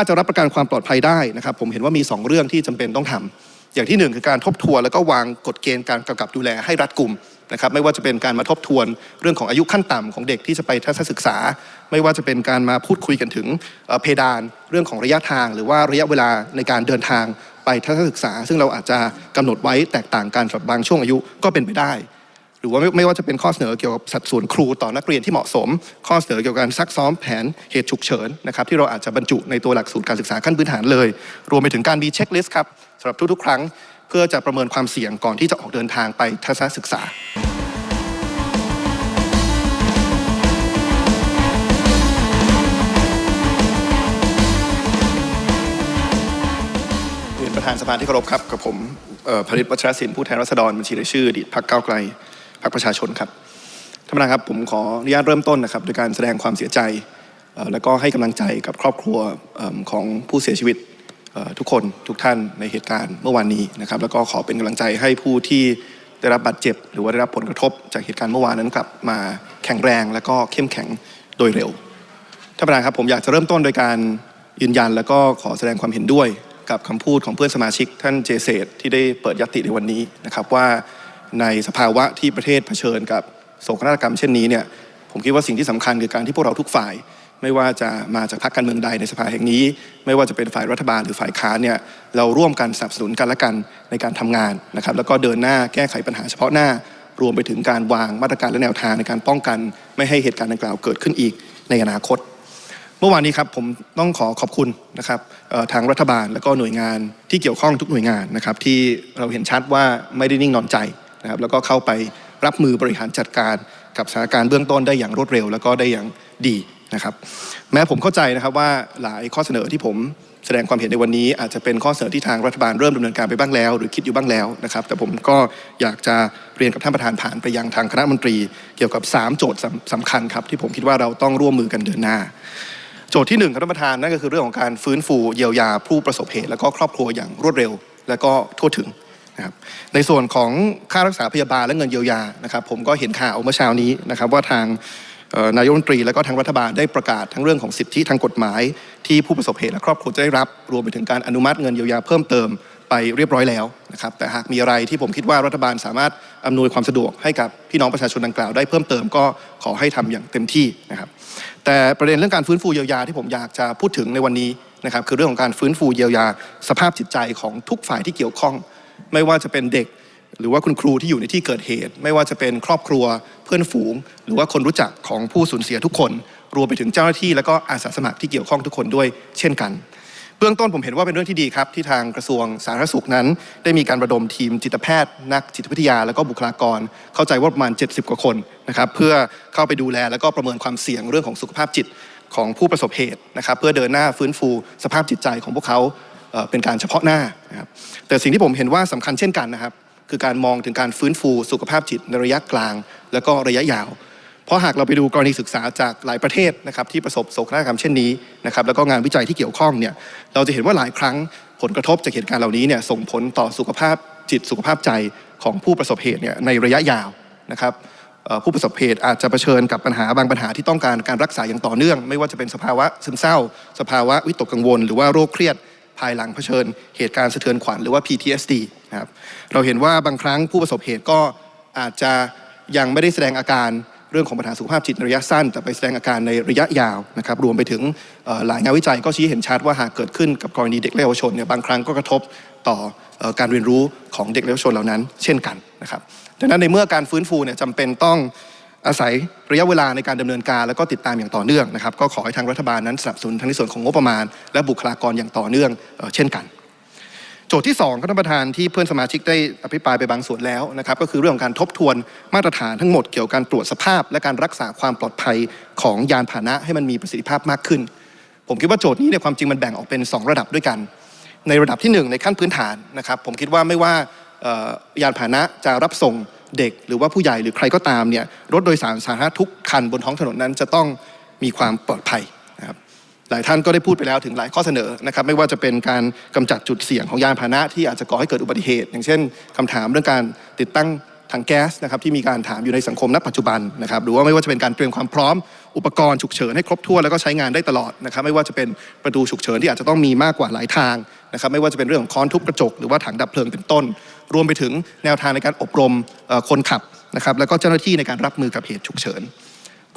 ถ้าจะรับประกันความปลอดภัยได้นะครับ ผมเห็นว่ามี 2 เรื่องที่จำเป็นต้องทำอย่างที่ 1 คือการทบทวนแล้วก็วางกฎเกณฑ์การกำกับดูแลให้รัดกุมนะครับไม่ว่าจะเป็นการมาทบทวนเรื่องของอายุขั้นต่ำของเด็กที่จะไปทัศนศึกษา ไม่ว่าจะเป็นการมาพูดคุยกันถึงเอ่อเพดานเรื่องของระยะทาง หรือว่าระยะเวลาในการเดินทางไปทัศนศึกษา ซึ่งเราอาจจะกำหนดไว้แตกต่างกันสำหรับบางช่วงอายุก็เป็นไปได้ หรือว่าไม่ไม่ว่าจะเป็นข้อเสนอเกี่ยวกับสัดส่วนครูต่อนักเรียนที่เหมาะสม ข้อเสนอเกี่ยวกับการซักซ้อมแผนเหตุฉุกเฉินนะครับที่เราอาจจะบรรจุในตัวหลักสูตรการศึกษาขั้นพื้นฐานเลย รวมไปถึงการมีเช็คลิสต์ครับสำหรับทุกๆ ครั้ง เพื่อจะประเมินความเสี่ยงก่อนที่จะออกเดินทางไปทัศนศึกษาประธานสภาที่เคารพครับ กับผมผลิตวัชรศิลป์ผู้แทนรัษฎรบัญชีรายชื่ออดีตพรรคก้าวไกล พรรคประชาชนครับท่านประธานครับผมขออนุญาตเริ่มต้นนะครับโดยการแสดงความเสียใจแล้วก็ให้กำลังใจกับครอบครัวของผู้เสียชีวิตทุกคนทุกท่านในเหตุการณ์เมื่อวานนี้นะครับ แล้วก็ขอเป็นกำลังใจให้ผู้ที่ได้รับบาดเจ็บ หรือว่าได้รับผลกระทบจากเหตุการณ์เมื่อวานนั้นกลับมาแข็งแรง แล้วก็เข้มแข็งโดยเร็วท่านประธานครับผมอยากจะเริ่มต้นโดยการยืนยัน แล้วก็ขอแสดงความเห็นด้วยกับคำพูดของเพื่อนสมาชิกท่านเจเศษที่ได้เปิดยติในวันนี้นะครับว่า ในสภาวะที่ประเทศเผชิญกับโศกนาฏกรรมเช่นนี้เนี่ยผมคิดว่าสิ่งที่สำคัญคือการที่พวกเราทุกฝ่าย ไม่ว่าจะมาจากพรรคการเมืองใดในสภาแห่งนี้ ไม่ว่าจะเป็นฝ่ายรัฐบาลหรือฝ่ายค้านเนี่ยเราร่วมกันสนับสนุนกันและกันในการทำงานนะครับแล้วก็เดินหน้าแก้ไขปัญหาเฉพาะหน้ารวมไปถึงการวางมาตรการและแนวทางในการป้องกัน ไม่ให้เหตุการณ์ดังกล่าวเกิดขึ้นอีกในอนาคต เมื่อวานนี้ครับผมต้องขอขอบคุณนะครับทางรัฐบาลและก็หน่วยงานที่เกี่ยวข้องทุกหน่วยงานนะครับที่เราเห็นชัดว่าไม่ได้นิ่งนอนใจ นะครับแล้วก็เข้าไปรับมือบริหารจัดการกับสถานการณ์เบื้องต้นได้อย่างรวดเร็ว แล้วก็ได้อย่างดีนะครับ แม้ผมเข้าใจนะครับว่าหลายข้อเสนอที่ผมแสดงความเห็นในวันนี้อาจจะเป็นข้อเสนอที่ทางรัฐบาลเริ่มดำเนินการไปบ้างแล้ว หรือคิดอยู่บ้างแล้วนะครับ แต่ผมก็อยากจะเรียนกับท่านประธานผ่านไปยังทางคณะมนตรี เกี่ยวกับสามโจทย์สำสำคัญครับ ที่ผมคิดว่าเราต้องร่วมมือกันเดินหน้า โจทย์ที่หนึ่งครับท่านประธานนั่นก็คือเรื่องของการฟื้นฟูเยียวยาผู้ประสบเหตุ และก็ครอบครัวอย่างรวดเร็ว และก็ทั่วถึง นะครับในส่วนของค่ารักษาพยาบาลและเงินเยียวยานะครับผมก็เห็นข่าวเมื่อเช้านี้นะครับว่าทางนายกรัฐมนตรีและก็ทางรัฐบาลได้ประกาศทั้งเรื่องของสิทธิทางกฎหมาย ที่ผู้ประสบเหตุและครอบครัวจะได้รับรวมไปถึงการอนุมัติเงินเยียวยาเพิ่มเติมไปเรียบร้อยแล้วนะครับแต่หากมีอะไรที่ผมคิดว่ารัฐบาลสามารถอำนวยความสะดวกให้กับพี่น้องประชาชนดังกล่าวได้เพิ่มเติมก็ขอให้ทำอย่างเต็มที่นะครับแต่ประเด็นเรื่องการฟื้นฟูเยียวยาที่ผมอยากจะพูดถึงในวันนี้นะครับคือเรื่องของการฟื้นฟูเยียวยา สภาพจิตใจของทุกฝ่ายที่เกี่ยวข้อง ไม่ว่าจะเป็นเด็ก หรือว่าคุณครูที่อยู่ในที่เกิดเหตุ ไม่ว่าจะเป็นครอบครัวเพื่อนฝูง หรือว่าคนรู้จักของผู้สูญเสียทุกคน รวมไปถึงเจ้าหน้าที่และก็อาสาสมัครที่เกี่ยวข้องทุกคนด้วยเช่นกันเบื้องต้นผมเห็นว่าเป็นเรื่องที่ดีครับ ที่ทางกระทรวงสาธารณสุขนั้น ได้มีการระดมทีมจิตแพทย์ นักจิตวิทยา และก็บุคลากร เข้าใจว่าประมาณ 70 กว่าคนนะครับเพื่อเข้าไปดูแลและก็ประเมินความเสี่ยงเรื่องของสุขภาพจิตของผู้ประสบเหตุนะครับเพื่อเดินหน้าฟื้นฟูสภาพจิตใจของพวกเขา เป็นการเฉพาะหน้านะครับแต่สิ่งที่ผมเห็นว่าสำคัญเช่นกันนะครับ คือการมองถึงการฟื้นฟูสุขภาพจิตในระยะกลาง และก็ระยะยาว เพราะหากเราไปดูกรณีศึกษาจากหลายประเทศนะครับที่ประสบโศกนาฏกรรมเช่นนี้นะครับแล้วก็งานวิจัยที่เกี่ยวข้องเนี่ยเราจะเห็นว่าหลายครั้งผลกระทบจากเหตุการณ์เหล่านี้เนี่ยส่งผลต่อสุขภาพจิตสุขภาพใจของผู้ประสบเหตุเนี่ยในระยะยาวนะครับผู้ประสบเหตุอาจจะเผชิญกับปัญหาบางปัญหาที่ต้องการการรักษาอย่างต่อเนื่อง ไม่ว่าจะเป็นสภาวะซึมเศร้า สภาวะวิตกกังวล หรือว่าโรคเครียด ภายหลังเผชิญเหตุการณ์สะเทือนขวัญหรือว่า PTSD นะครับเราเห็นว่าบางครั้งผู้ประสบเหตุก็อาจจะยังไม่ได้แสดงอาการเรื่องของปัญหาสุขภาพจิตในระยะสั้น แต่ไปแสดงอาการในระยะยาวนะครับรวมไปถึงหลายงานวิจัยก็ชี้เห็นชัดว่าหากเกิดขึ้นกับกรณีเด็กและเยาวชนเนี่ยบางครั้งก็กระทบต่อเอ่อการเรียนรู้ของเด็กและเยาวชนเหล่านั้น เช่นกันนะครับดังนั้นในเมื่อการฟื้นฟูเนี่ยจำเป็นต้อง อาศัยระยะเวลาในการดำเนินการแล้วก็ติดตามอย่างต่อเนื่องนะครับก็ขอให้ทางรัฐบาลนั้นสนับสนุนทั้งในส่วนของงบประมาณ และบุคลากรอย่างต่อเนื่องเออเช่นกัน โจทย์ที่2ครับท่านประธานที่เพื่อนสมาชิกได้อภิปรายไปบางส่วนแล้วนะครับก็คือเรื่องของการทบทวนมาตรฐานทั้งหมดเกี่ยวกับการตรวจสภาพ และการรักษาความปลอดภัยของยานพาหนะให้มันมีประสิทธิภาพมากขึ้น ผมคิดว่าโจทย์นี้เนี่ยความจริงมันแบ่งออกเป็น 2 ระดับด้วยกัน ในระดับที่ 1 ในขั้นพื้นฐานนะครับผมคิดว่าไม่ว่ายานพาหนะจะรับส่ง เด็กหรือว่าผู้ใหญ่หรือใครก็ตามเนี่ยรถโดยสารสาธารณะทุกคันบนท้องถนนนั้นจะต้องมีความปลอดภัยนะครับหลายท่านก็ได้พูดไปแล้วถึงหลายข้อเสนอนะครับไม่ว่าจะเป็นการกำจัดจุดเสี่ยงของยานพาหนะที่อาจจะก่อให้เกิดอุบัติเหตุ อย่างเช่นคำถามเรื่องการติดตั้งถังแก๊สนะครับที่มีการถามอยู่ในสังคมณปัจจุบันนะครับหรือว่าไม่ว่าจะเป็นการเตรียมความพร้อม อุปกรณ์ฉุกเฉินให้ครบถ้วนแล้วก็ใช้งานได้ตลอดนะครับไม่ว่าจะเป็นประตูฉุกเฉินที่อาจจะต้องมีมากกว่าหลายทางนะครับไม่ว่าจะเป็นเรื่องของค้อนทุบกระจกหรือว่าถังดับเพลิงเป็นต้น รวมไปถึงแนวทางในการอบรมคนขับนะครับแล้วก็เจ้าหน้าที่ในการรับมือกับเหตุฉุกเฉิน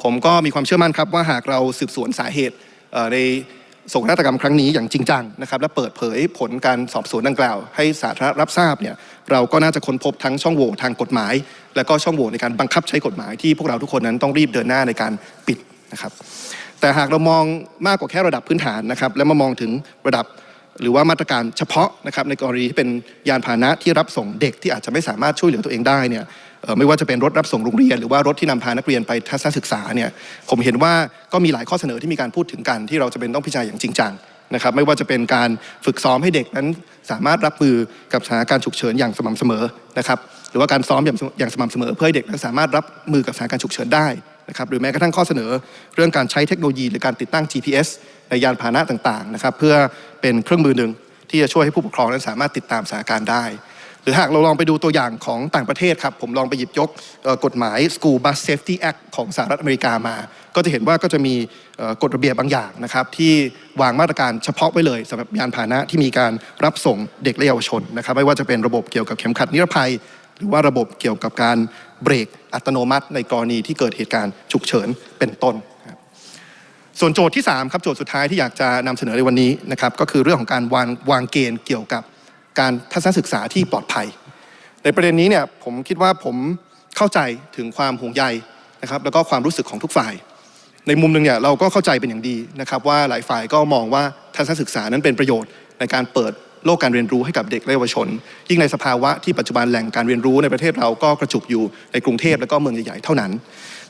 ผมก็มีความเชื่อมั่นครับว่าหากเราสืบสวนสาเหตุในโศกนาฏกรรมครั้งนี้อย่างจริงจังนะครับและเปิดเผยผลการสอบสวนดังกล่าว ให้สาธารณรับทราบเนี่ยเราก็น่าจะค้นพบทั้งช่องโหว่ทางกฎหมาย และก็ช่องโหว่ในการบังคับใช้กฎหมายที่พวกเราทุกคนนั้นต้องรีบเดินหน้าในการปิดนะครับแต่หากเรามองมากกว่าแค่ระดับพื้นฐานนะครับและมามองถึงระดับ หรือว่ามาตรการเฉพาะนะครับในกรณีที่เป็นยานพาหนะที่รับส่งเด็กที่อาจจะไม่สามารถช่วยเหลือตัวเองได้เนี่ยไม่ว่าจะเป็นรถรับส่งโรงเรียน หรือว่ารถที่นำพานักเรียนไปทัศนศึกษาเนี่ยผมเห็นว่าก็มีหลายข้อเสนอที่มีการพูดถึงกัน ที่เราจะเป็นต้องพิจารณาอย่างจริงจังนะครับไม่ว่าจะเป็นการฝึกซ้อมให้เด็กนั้นสามารถรับมือกับสถานการณ์ฉุกเฉินอย่างสม่ำเสมอนะครับหรือว่าการซ้อมอย่างสม่ำเสมอเพื่อให้เด็กนั้นสามารถรับมือกับสถานการณ์ฉุกเฉินได้ นะครับหรือแม้กระทั่งข้อเสนอเรื่องการใช้เทคโนโลยีหรือการติดตั้ง GPS ในยานพาหนะต่างๆนะครับเพื่อเป็นเครื่องมือหนึ่งที่จะช่วยให้ผู้ปกครองนั้นสามารถติดตามสถานการณ์ได้ หรือหากเราลองไปดูตัวอย่างของต่างประเทศครับ ผมลองไปหยิบยกกฎหมาย School Bus Safety Act ของสหรัฐอเมริกามา ก็จะเห็นว่าก็จะมีกฎระเบียบบางอย่างนะครับ ที่วางมาตรการเฉพาะไว้เลยสำหรับยานพาหนะที่มีการรับส่งเด็กและเยาวชนนะครับ ไม่ว่าจะเป็นระบบเกี่ยวกับเข็มขัดนิรภัย หรือว่าระบบเกี่ยวกับการ เบรกอัตโนมัติ ในกรณีที่เกิดเหตุการณ์ฉุกเฉินเป็นต้น ส่วนโจทย์ที่3ครับโจทย์สุดท้ายที่อยากจะนำเสนอในวันนี้นะครับก็คือเรื่องของการวางวางเกณฑ์เกี่ยวกับการทัศนศึกษาที่ปลอดภัย ในประเด็นนี้เนี่ยผมคิดว่าผมเข้าใจถึงความห่วงใยนะครับแล้วก็ความรู้สึกของทุกฝ่าย ในมุมหนึ่งเนี่ยเราก็เข้าใจเป็นอย่างดีนะครับว่าหลายฝ่ายก็มองว่าทัศนศึกษานั้นเป็นประโยชน์ในการเปิด โลกการเรียนรู้ให้กับเด็กและเยาวชน ยิ่งในสภาวะที่ปัจจุบันแหล่งการเรียนรู้ในประเทศเราก็กระจุกอยู่ในกรุงเทพและก็เมืองใหญ่ๆเท่านั้น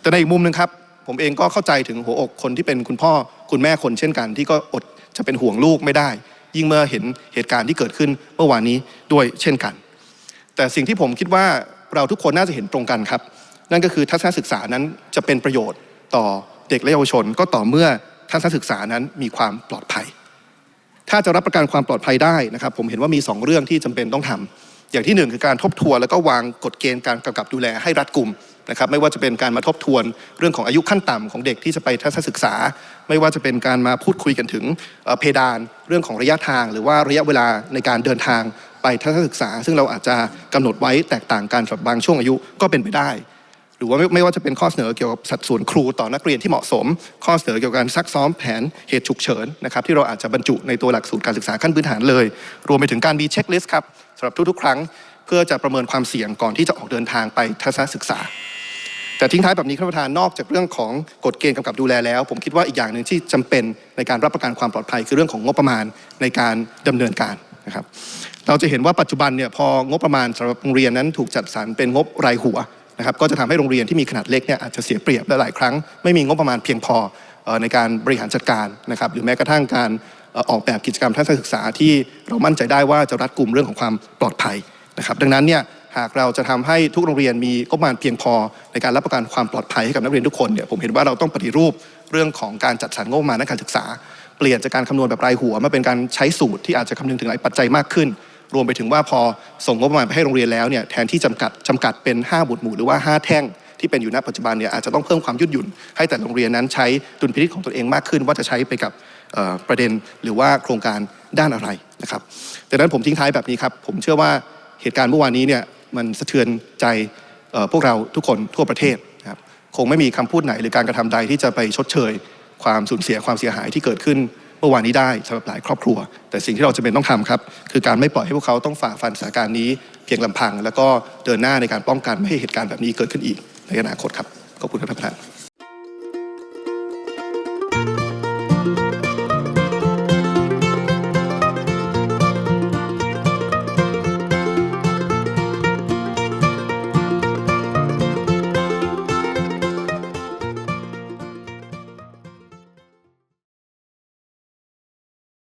แต่ในอีกมุมหนึ่งครับผมเองก็เข้าใจถึงหัวอกคนที่เป็นคุณพ่อคุณแม่คนเช่นกัน ที่ก็อดจะเป็นห่วงลูกไม่ได้ ยิ่งเมื่อเห็นเหตุการณ์ที่เกิดขึ้นเมื่อวานนี้ด้วยเช่นกัน แต่สิ่งที่ผมคิดว่าเราทุกคนน่าจะเห็นตรงกันครับ นั่นก็คือทัศนศึกษานั้นจะเป็นประโยชน์ต่อเด็กและเยาวชน ก็ต่อเมื่อทัศนศึกษานั้นมีความปลอดภัย ถ้าจะรับประกันความปลอดภัยได้นะครับผมเห็นว่ามี 2 เรื่องที่จำเป็นต้องทำอย่างที่หนึ่งคือการทบทวน แล้วก็วางกฎเกณฑ์การกำกับดูแลให้รัดกุมนะครับไม่ว่าจะเป็นการมาทบทวนเรื่องของอายุขั้นต่ำของเด็กที่จะไปทัศนศึกษา ไม่ว่าจะเป็นการมาพูดคุยกันถึงเพดานเรื่องของระยะทาง หรือว่าระยะเวลาในการเดินทางไปทัศนศึกษา ซึ่งเราอาจจะกำหนดไว้แตกต่างกันสำหรับบางช่วงอายุก็เป็นไปได้ รือว่าไม่ว่าจะเป็นข้อเสนอเกี่ยวกับสัดส่วนครูต่อนักเรียนที่เหมาะสม ข้อเสนอเกี่ยวกับการซักซ้อมแผนเหตุฉุกเฉินนะครับที่เราอาจจะบรรจุในตัวหลักสูตรการศึกษาขั้นพื้นฐานเลย รวมไปถึงการมีเช็คลิสต์ครับสำหรับทุกๆ ครั้ง เพื่อจะประเมินความเสี่ยงก่อนที่จะออกเดินทางไปทัศนศึกษา แต่ทิ้งท้ายแบบนี้ครับประธานนอกจากเรื่องของกฎเกณฑ์กำกับดูแลแล้ว ผมคิดว่าอีกอย่างหนึ่งที่จำเป็นในการรับประกันความปลอดภัย คือเรื่องของงบประมาณในการดำเนินการนะครับเราจะเห็นว่าปัจจุบันเนี่ยพองบประมาณสำหรับโรงเรียนนั้นถูกจัดสรรเป็นงบรายหัว นะครับก็จะทำให้โรงเรียนที่มีขนาดเล็กเนี่ยอาจจะเสียเปรียบและหลายครั้งไม่มีงบประมาณเพียงพอในการบริหารจัดการนะครับหรือแม้กระทั่งการออกแบบกิจกรรมทัศนศึกษาที่เรามั่นใจได้ว่าจะรัดกุมเรื่องของความปลอดภัยนะครับดังนั้นเนี่ยหากเราจะทำให้ทุกโรงเรียนมีงบประมาณเพียงพอ ในการรับประกันความปลอดภัยให้กับนักเรียนทุกคนเนี่ยผมเห็นว่าเราต้องปฏิรูปเรื่องของการจัดสรรงบประมาณในการศึกษา เปลี่ยนจากการคำนวณแบบรายหัวมาเป็นการใช้สูตรที่อาจจะคำนึงถึงหลายปัจจัยมากขึ้น รวมไปถึงว่าพอส่งงบประมาณไปให้โรงเรียนแล้วเนี่ยแทนที่จำกัดจำกัดเป็น 5 หมวดหมู่หรือว่า 5 แท่งที่เป็นอยู่ณปัจจุบันเนี่ยอาจจะต้องเพิ่มความยืดหยุ่น ให้แต่โรงเรียนนั้นใช้ดุลพินิจของตัวเองมากขึ้น ว่าจะใช้ไปกับประเด็นหรือว่าโครงการด้านอะไรนะครับดังนั้นผมทิ้งท้ายแบบนี้ครับผมเชื่อว่าเหตุการณ์เมื่อวานนี้เนี่ยมันสะเทือนใจพวกเราทุกคนทั่วประเทศนะครับคงไม่มีคำพูดไหนหรือการกระทำใดที่จะไปชดเชย ความสูญเสียความเสียหายที่เกิดขึ้น เมื่อวานนี้ได้สำหรับหลายครอบครัว แต่สิ่งที่เราจะเป็นต้องทำครับ คือการไม่ปล่อยให้พวกเขาต้องฝ่าฟันสถานการณ์นี้เพียงลำพัง แล้วก็เดินหน้าในการป้องกันไม่ให้เหตุการณ์แบบนี้เกิดขึ้นอีกในอนาคตครับขอบคุณครับท่านประธาน